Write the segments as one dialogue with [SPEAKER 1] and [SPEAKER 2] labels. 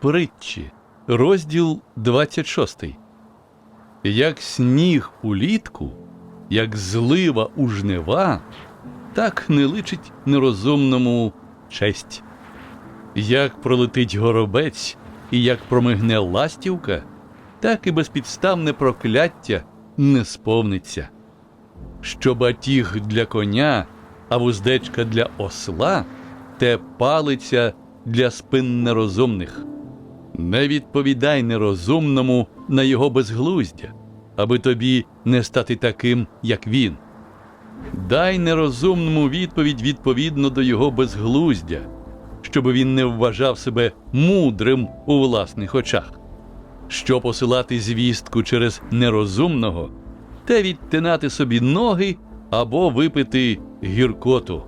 [SPEAKER 1] Притчі, розділ 26. Як сніг улітку, як злива у жнива, так не личить нерозумному честь. Як пролетить горобець і як промигне ластівка, так і безпідставне прокляття не сповниться. Що батіг для коня, а вуздечка для осла, те палиця для спин нерозумних. Не відповідай нерозумному на його безглуздя, аби тобі не стати таким, як він. Дай нерозумному відповідь відповідно до його безглуздя, щоб він не вважав себе мудрим у власних очах. Що посилати звістку через нерозумного, те відтинати собі ноги або випити гіркоту.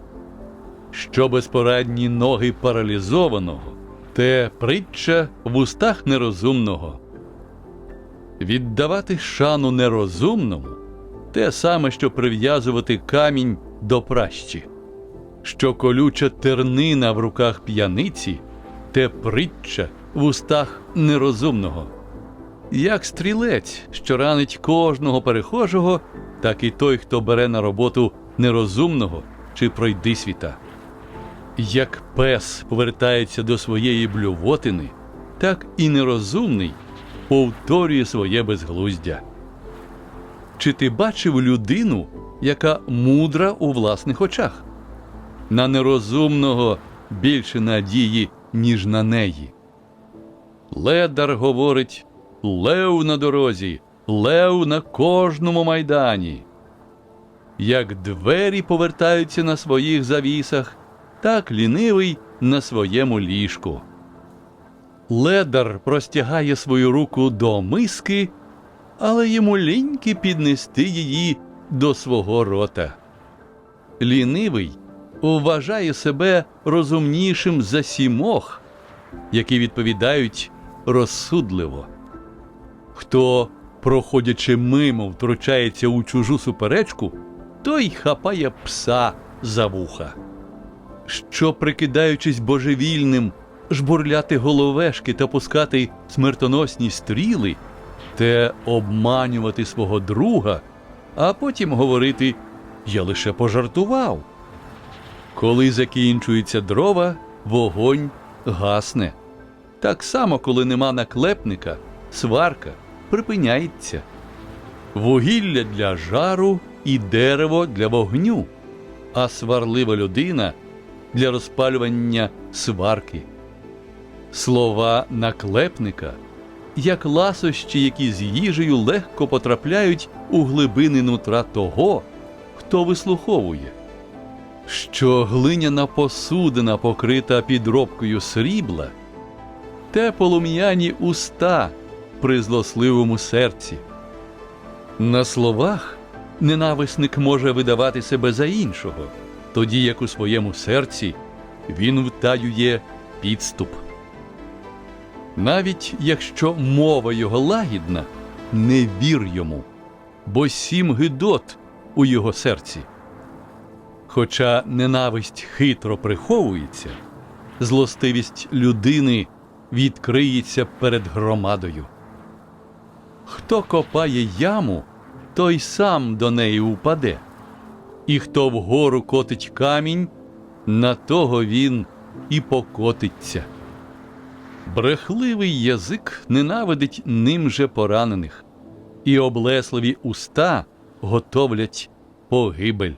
[SPEAKER 1] Що безпорадні ноги паралізованого, те притча в устах нерозумного. Віддавати шану нерозумному те саме, що прив'язувати камінь до пращі. Що колюча тернина в руках п'яниці, те притча в устах нерозумного. Як стрілець, що ранить кожного перехожого, так і той, хто бере на роботу нерозумного чи пройди світа. Як пес повертається до своєї блювотини, так і нерозумний повторює своє безглуздя. Чи ти бачив людину, яка мудра у власних очах? На нерозумного більше надії, ніж на неї. Ледар говорить Лев на дорозі, лев на кожному майдані. Як двері повертаються на своїх завісах, так лінивий на своєму ліжку. Ледар простягає свою руку до миски, але йому ліньки піднести її до свого рота. Лінивий вважає себе розумнішим за сімох, які відповідають розсудливо. Хто, проходячи мимо, втручається у чужу суперечку, той хапає пса за вуха. Що, прикидаючись божевільним, жбурляти головешки та пускати смертоносні стріли, те обманювати свого друга, а потім говорити Я лише пожартував. Коли закінчуються дрова, вогонь гасне. Так само, коли нема наклепника, сварка припиняється. Вугілля для жару і дерево для вогню, а сварлива людина для розпалювання сварки. Слова наклепника, як ласощі, які з їжею легко потрапляють у глибини нутра того, хто вислуховує. Що глиняна посудина покрита підробкою срібла, те полум'яні уста при злосливому серці. На словах ненависник може видавати себе за іншого, тоді як у своєму серці він втаює підступ. Навіть якщо мова його лагідна, не вір йому, бо сім гидот у його серці. Хоча ненависть хитро приховується, злостивість людини відкриється перед громадою. Хто копає яму, той сам до неї упаде, і хто вгору котить камінь, на того він і покотиться. Брехливий язик ненавидить ним же поранених, і облесливі уста готовлять погибель.